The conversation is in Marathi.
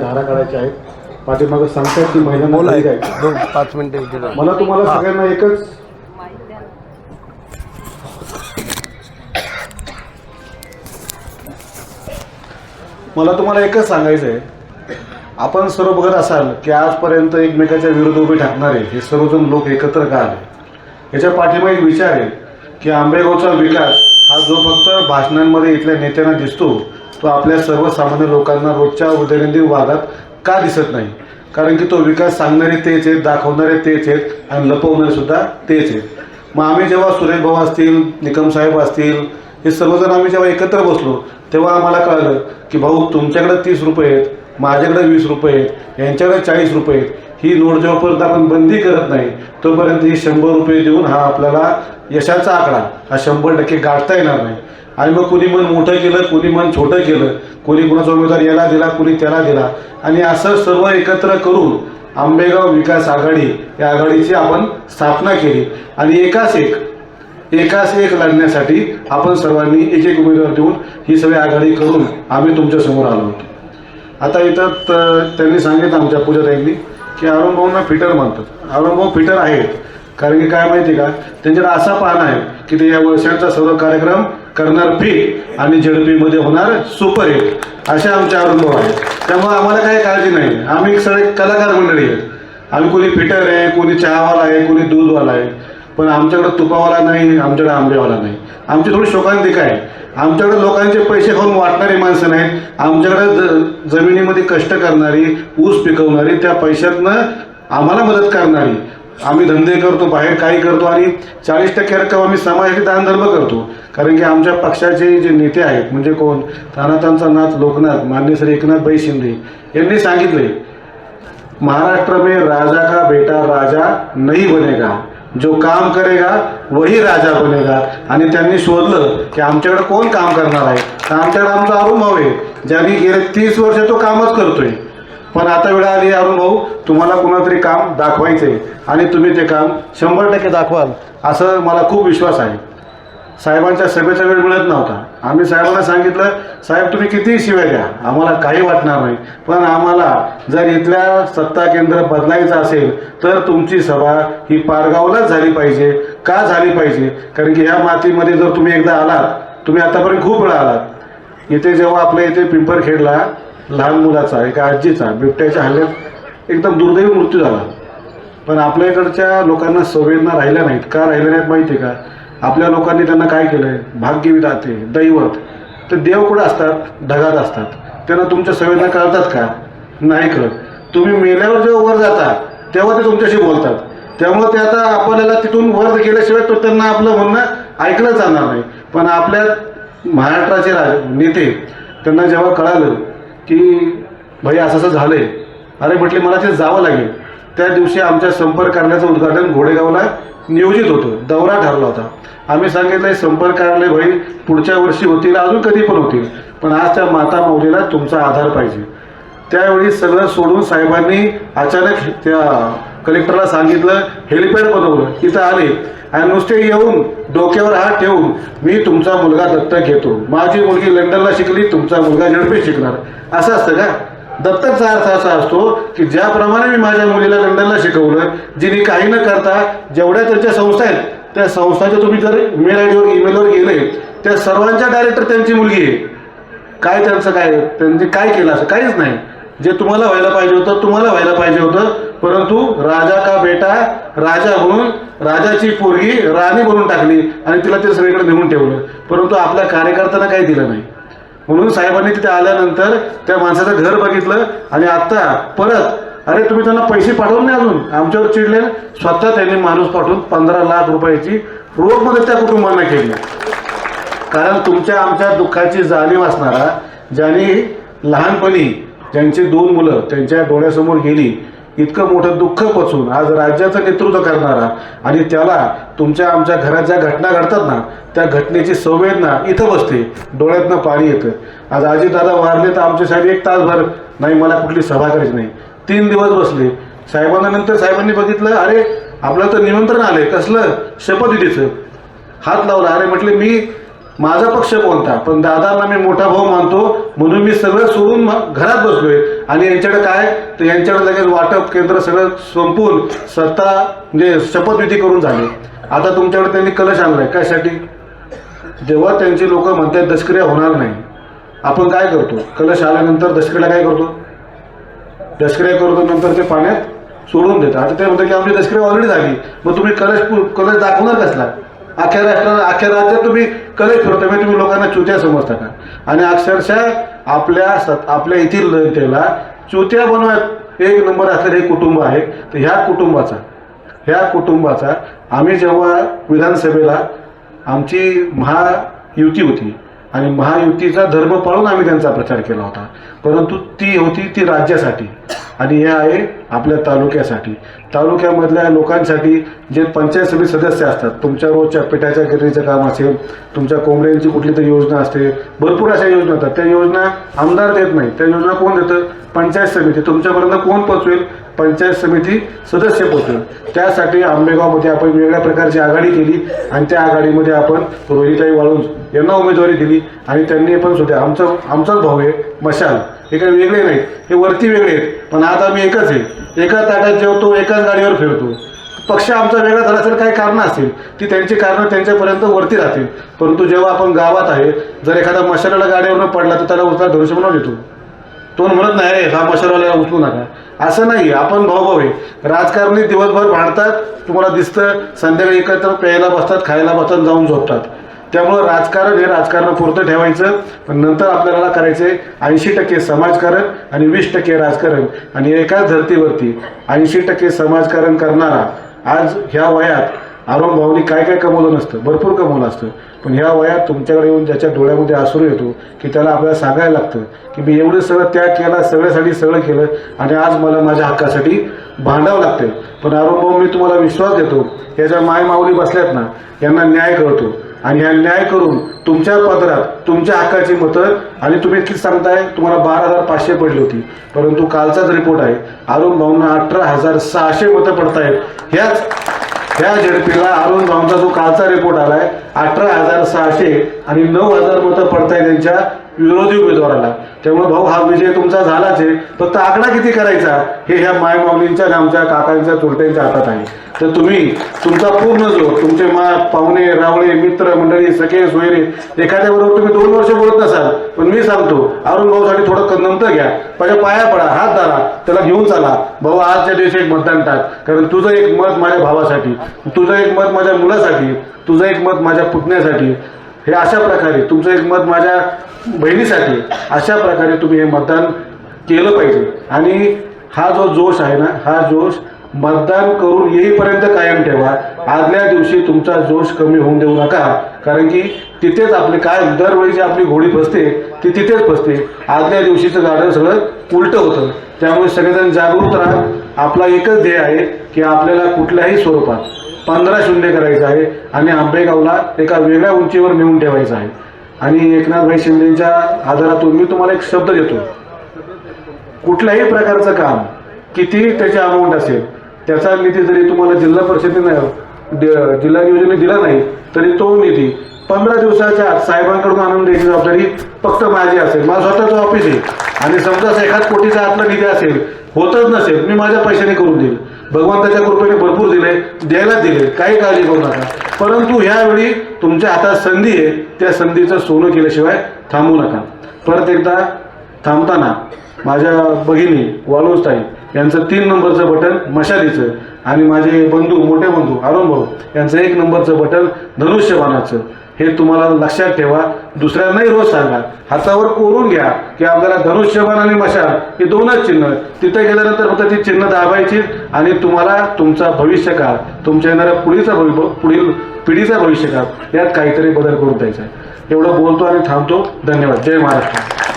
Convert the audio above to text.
धारा काढायच्या आहेत. पाठीमागं सांगतात की महिलांना बोला घरी एक जायचं. दोन पाच मिनिटं इथे राहा. मला तुम्हाला. सगळ्यांना एकच मला तुम्हाला एकच सांगायचं आहे आपण सर्व बघत असाल की आजपर्यंत एकमेकाच्या विरुद्ध उभे ठाकणारे हे सर्वजण लोक एकत्र का आले? याच्या पाठीमागे एक विचार आहे की आंबेगावचा विकास हा जो फक्त भाषणांमध्ये इथल्या नेत्यांना दिसतो तो आपल्या सर्वसामान्य लोकांना रोजच्या दैनंदिन वादात का दिसत नाही? कारण की तो विकास सांगणारे तेच आहेत दाखवणारे तेच आहेत आणि लपवणारे सुद्धा तेच आहेत. मग आम्ही जेव्हा सुरेश भाऊ असतील निकम साहेब असतील हे सर्वजण आम्ही जेव्हा एकत्र बसलो तेव्हा आम्हाला कळलं की भाऊ तुमच्याकडे तीस रुपये आहेत माझ्याकडे वीस रुपये आहेत यांच्याकडे चाळीस रुपये आहेत. ही नोट जोपर्यंत आपण बंदी करत नाही तोपर्यंत ही शंभर रुपये देऊन हा आपल्याला यशाचा आकडा हा शंभर टक्के गाठता येणार नाही. आणि मग कुणी मन मोठं केलं कुणी मन छोटं केलं कुणी कुणाचा उमेदवार याला दिला कुणी त्याला दिला. आणि असं सर्व एकत्र करून आंबेगाव विकास आघाडी या आघाडीची आपण स्थापना केली. आणि एकाच एक एकाच एक लढण्यासाठी आपण सर्वांनी एक एक उमेदवार देऊन ही सगळी आघाडी करून आम्ही तुमच्यासमोर आलो होतो. आता इथं त्यांनी सांगितलं आमच्या पूजाताईंनी की अरुण भाऊंना फिटर म्हणतात अरुण भाऊ फिटर आहेत. कारण की काय माहिती का? त्यांच्याकडे असा पाहणं आहे की ते या वर्षांचा सर्व कार्यक्रम करणार फिट आणि झडपीमध्ये होणार सुपर हिट असे आमचे अनुभव आहे आहेत. त्यामुळे आम्हाला काही काळजी नाही. आम्ही एक सगळे कलाकार मंडळी आहेत. आम्ही कोणी फिटर आहे कोणी चहावाला आहे कोणी दूधवाला आहे. पण आमच्याकडे तुपावाला नाही आमच्याकडे आंबेवाला नाही. आमची थोडी शोकांतिका आहे. आमच्याकडे लोकांचे पैसे खाऊन वाटणारी माणसं नाही आमच्याकडे ज जमिनीमध्ये कष्ट करणारी ऊस पिकवणारी त्या पैशातनं आम्हाला मदत करणारी. आम्ही धंदे करतो बाहेर काही करतो आणि चाळीस टक्के रक्कम आम्ही समाजासाठी दानधर्म करतो. कारण की आमच्या पक्षाचे जे नेते आहेत म्हणजे कोण? तानातांचा नाथ लोकनाथ मान्य श्री एकनाथभाई शिंदे यांनी सांगितले महाराष्ट्र में राजा का बेटा राजा नहीं बनेगा. जो काम करेगा वही राजा बनेगा. आणि त्यांनी शोधलं की आमच्याकडे कोण काम करणार आहे? तर आमच्याकडे आमचा अरुण भाऊ आहे ज्यांनी गेले तीस वर्ष तो कामच करतोय. पण आता वेळ आली अरुण भाऊ तुम्हाला कुणातरी काम दाखवायचंय. आणि तुम्ही ते काम शंभर टक्के दाखवाल असं मला खूप विश्वास आहे. साहेबांच्या सभेचा वेळ मिळत नव्हता. आम्ही साहेबांना सांगितलं साहेब तुम्ही कितीही शिवाय द्या? आम्हाला काही वाटणार नाही. पण आम्हाला जर इथल्या सत्ता केंद्र बदलायचं असेल तर तुमची सभा ही पारगावलाच झाली पाहिजे. का झाली पाहिजे? कारण की ह्या मातीमध्ये जर तुम्ही एकदा आलात तुम्ही आतापर्यंत खूप वेळा आलात. इथे जेव्हा आपल्या इथे पिंपरखेडला लहान मुलाचा एका आजीचा बिबट्याच्या हल्ल्यात एकदम दुर्दैवी मृत्यू झाला. पण आपल्या इकडच्या लोकांना संवेदना राहिल्या नाहीत. का राहिल्या नाहीत माहिती आहे का? आपल्या लोकांनी त्यांना काय केलंय? भाग्यविधाते दैवत. ते देव कुठं असतात? ढगात असतात. त्यांना तुमच्या संवेदना कळतात का? नाही कळत. तुम्ही मेल्यावर जेव्हा वर जाता तेव्हा ते तुमच्याशी बोलतात. त्यामुळे ते आता आपल्याला तिथून वर गेल्याशिवाय तो त्यांना आपलं म्हणणं ऐकलं जाणार नाही. पण आपल्या महाराष्ट्राचे राज नेते त्यांना जेव्हा कळालं की भाई असं असं झालंय. अरे म्हटले मला ते जावं लागेल. त्या दिवशी आमच्या संपर्क कार्यालयाचं उद्घाटन घोडेगावला नियोजित होतं. दौरा ठरला होता. आम्ही सांगितलं संपर्क कार्यालय भाई पुढच्या वर्षी होतील अजून कधी पण होतील. पण आज त्या माता माऊलीला तुमचा आधार पाहिजे. त्यावेळी सगळं सोडून साहेबांनी अचानक त्या कलेक्टरला सांगितलं हेलिपॅड बनवलं इथं आले. आणि नुसते येऊन डोक्यावर हात ठेवून मी तुमचा मुलगा दत्तक घेतो. माझी मुलगी लंडनला शिकली तुमचा मुलगा झडपी शिकणार. असं असतं का दत्तकचा अर्थ असा असतो की ज्याप्रमाणे मी माझ्या मुलीला लंडनला शिकवलं जिने काही न करता जेवढ्या त्यांच्या संस्था आहेत त्या संस्थाच्या तुम्ही जर मेल आय डीवर ईमेलवर गेले त्या सर्वांच्या डायरेक्टर त्यांची मुलगी आहे. काय त्यांचं काय? त्यांनी काय केलं असं? काहीच नाही. जे तुम्हाला व्हायला पाहिजे होतं तुम्हाला व्हायला पाहिजे होतं परंतु राजा का बेटा राजा म्हणून राजाची पोरगी राणी बनवून टाकली आणि तिला ते सगळीकडे नेऊन ठेवलं. परंतु आपल्या कार्यकर्त्यांना काही दिलं नाही. म्हणून साहेबांनी तिथे आल्यानंतर त्या माणसाचं घर बघितलं आणि आता परत अरे तुम्ही त्यांना पैसे पाठवून नाही अजून. आमच्यावर चिडले. स्वतः त्यांनी माणूस पाठवून पंधरा लाख रुपयाची रोख मदत त्या कुटुंबांना केली. कारण तुमच्या आमच्या दुःखाची जाणीव असणारा ज्यांनी लहानपणी ज्यांची दोन मुलं त्यांच्या डोळ्यासमोर गेली इतकं मोठं दुःख पचून आज राज्याचं नेतृत्व करणारा आणि त्याला तुमच्या आमच्या घरात ज्या घटना घडतात ना त्या घटनेची संवेदना इथं बसते. डोळ्यातनं पाणी येतं. आज अजितदादा वारले तर आमचे साहेब एक तासभर नाही मला कुठली सभा करायची नाही. तीन दिवस बसले. साहेबांना नंतर साहेबांनी बघितलं अरे आपलं तर निमंत्रण आले कसलं? शपथविधीचं. हात लावला. अरे म्हटले मी माझा पक्ष कोणता? पण दादांना मी मोठा भाऊ मानतो म्हणून मी सगळं सोडून म- घरात बसलोय. आणि यांच्याकडे काय? तर यांच्याकडे लगेच वाटप केंद्र सगळं संपून सत्ता म्हणजे शपथविधी करून झाले. आता तुमच्याकडे त्यांनी कलश आणलाय. कशासाठी? जेव्हा त्यांची लोक म्हणतात दशक्रिया होणार नाही. आपण काय करतो? कलश आल्यानंतर दशक्रियाला काय करतो? दशक्रिया करतो नंतर ते पाण्यात सोडून देतात. आता ते म्हणतात की आमची दशक्रिया ऑलरेडी झाली. मग तुम्ही कलश कलश दाखवणार कसला? अख्ख्या राष्ट्राला अख्ख्या राज्यात तुम्ही कधीच होतं म्हणजे तुम्ही लोकांना चुत्या समजता का? आणि अक्षरशः आपल्या सत आपल्या येथील जनतेला चुत्या बनवत एक नंबर असलेलं हे कुटुंब आहे तर ह्या कुटुंबाचा ह्या कुटुंबाचा आम्ही जेव्हा विधानसभेला आमची महायुती होती आणि महायुतीचा धर्म पाळून आम्ही त्यांचा प्रचार केला होता परंतु ती होती ती राज्यासाठी. आणि हे आहे आपल्या तालुक्यासाठी. तालुक्यामधल्या लोकांसाठी जे पंचायत समिती सदस्य असतात तुमच्या रोजच्या पिठाच्या गिरणीचं काम असेल तुमच्या कोंबड्यांची कुठली तरी योजना असते भरपूर अशा योजना असतात. त्या योजना आमदार देत नाही. त्या योजना कोण देतं? पंचायत समिती. तुमच्यापर्यंत कोण पोचवेल? पंचायत समिती सदस्य होतं. त्यासाठी आंबेगावमध्ये आपण वेगळ्या प्रकारची आघाडी केली आणि त्या आघाडीमध्ये आपण रोहिताई वाळूंज यांना उमेदवारी दिली आणि त्यांनी पण सुद्धा आमचं आमचाच भाऊ आहे मशाल. हे काही वेगळे नाहीत. हे वरती वेगळे आहेत. पण आता आम्ही एकच आहे. एका ताटात जेवतो एकाच गाडीवर फिरतो. पक्ष आमचा वेगळा झाला असेल काही कारणं असतील. ती त्यांची कारणं त्यांच्यापर्यंत वरती राहतील. परंतु जेव्हा आपण गावात आहे जर एखादा मशालाला गाडीवरून पडला तर त्याला उचला धनुष्य देतो. तो म्हणत नाही हा मशाला उचलू नका. असं नाही आपण भाऊ भाऊ आहे. राजकारणी दिवसभर भांडतात. तुम्हाला दिसतं संध्याकाळी एकत्र प्यायला बसतात खायला बसतात जाऊन झोपतात. त्यामुळं राजकारण हे राजकारणापुरतं ठेवायचं. पण नंतर आपल्याला करायचे ऐंशी टक्के समाजकारण आणि वीस टक्के राजकारण. आणि एकाच धर्तीवरती ऐंशी टक्के समाजकारण करणारा आज ह्या वयात आरोप भाऊनी काय काय कमवलं नसतं भरपूर कमवलं असतं. पण ह्या वयात तुमच्याकडे येऊन ज्याच्या डोळ्यामध्ये आसरू येतो की त्याला आपल्याला सांगायला लागतं की मी एवढं सगळं त्याग केला सगळ्यासाठी सगळं केलं आणि आज मला माझ्या हक्कासाठी भांडावं लागतं पण आरोप भाऊ मी तुम्हाला विश्वास देतो याच्या माय माऊली बसल्यात ना यांना न्याय कळतो. आणि ह्या न्याय करून तुमच्या पदरात तुमच्या हक्काची मतं आणि तुम्ही इतकीच सांगताय तुम्हाला बारा हजार पाचशे पडली होती. परंतु कालचाच रिपोर्ट आहे अरुण भाऊंना अठरा हजार सहाशे मतं पडतायत. ह्याच ह्या झडपीला अरुण भाऊंचा जो कालचा रिपोर्ट आलाय अठरा हजार सहाशे आणि नऊ हजार मतं पडताय त्यांच्या. विरोधी उमेदवाराला. त्यामुळे भाऊ हा विजय तुमचा झालाच आहे. फक्त आकडा किती करायचा? हे ह्या माय माऊलींच्या आमच्या काकांच्या चुलट्यांच्या हातात आहे. तर तुम्ही तुमचा पूर्ण जो तुमचे मा पाहुणे रावळे मित्र मंडळी सखे सोयरे एखाद्या बरोबर तुम्ही दोन वर्ष बोलत नसाल पण मी सांगतो अरुण भाऊसाठी थोडं क- घ्या. माझ्या पाया पडा हात धरा त्याला घेऊन चाला. भाऊ आजच्या दिवशी एक मतदान टाक कारण तुझं एक मत माझ्या भावासाठी तुझं एक मत माझ्या मुलासाठी तुझं एक मत माझ्या पुतण्यासाठी हे अशा प्रकारे तुमचं एक मत माझ्या बहिणीसाठी अशा प्रकारे तुम्ही हे मतदान केलं पाहिजे. आणि हा जो जोश आहे ना हा जोश मतदान करून येईपर्यंत कायम ठेवा. आदल्या दिवशी तुमचा जोश कमी होऊन देऊ नका. कारण की तिथेच आपले काय दरवेळी जी आपली घोडी फसते ती तिथेच फसते आदल्या दिवशीचं गाडं सगळं उलटं होतं. त्यामुळे सगळेजण जागरूक राहा. आपला एकच ध्येय आहे की आपल्याला कुठल्याही स्वरूपात पंधरा शून्य करायचं आहे आणि आंबेगावला एका वेगळ्या उंचीवर नेऊन ठेवायचं आहे. आणि एकनाथभाई शिंदेच्या आधारातून मी तुम्हाला एक शब्द देतो. कुठल्याही प्रकारचं काम कितीही त्याची अमाऊंट असेल त्याचा निधी जरी तुम्हाला जिल्हा परिषदेनं जिल्हा नियोजने दिला नाही तरी तो निधी पंधरा दिवसाच्या आत साहेबांकडून आणून द्यायची जबाबदारी फक्त माझी असेल. माझं स्वतःचं ऑफिस आहे. आणि समजा एखाद कोटीचा आतला निधी असेल होतच नसेल मी माझ्या पैशाने करून देईल. भगवंताच्या कृपेने भरपूर दिले द्यायला दिले काही काळजी करू नका. परंतु ह्यावेळी तुमच्या हातात संधी आहे त्या संधीचं सोनं केल्याशिवाय थांबू नका. परत एकदा थांबताना माझ्या भगिनी वालुस्ताई यांचं तीन नंबरचं बटन मशालीचं. आणि माझे बंधू मोठे बंधू अरुण भाऊ यांचं एक नंबरचं बटन धनुष्यबाणाचं. हे तुम्हाला लक्षात ठेवा. दुसऱ्यांनाही रोज सांगा. हातावर कोरून घ्या की आपल्याला धनुष्यबाण आणि मशाल हे दोनच चिन्ह तिथे गेल्यानंतर फक्त ती चिन्ह दाबायची आणि तुम्हाला तुमचा भविष्यकाळ तुमच्या येणाऱ्या पुढीचा भवि पुढील पिढीचा भविष्यकाळ यात काहीतरी बदल करून द्यायचा एवढं बोलतो आणि थांबतो. धन्यवाद. जय महाराष्ट्र.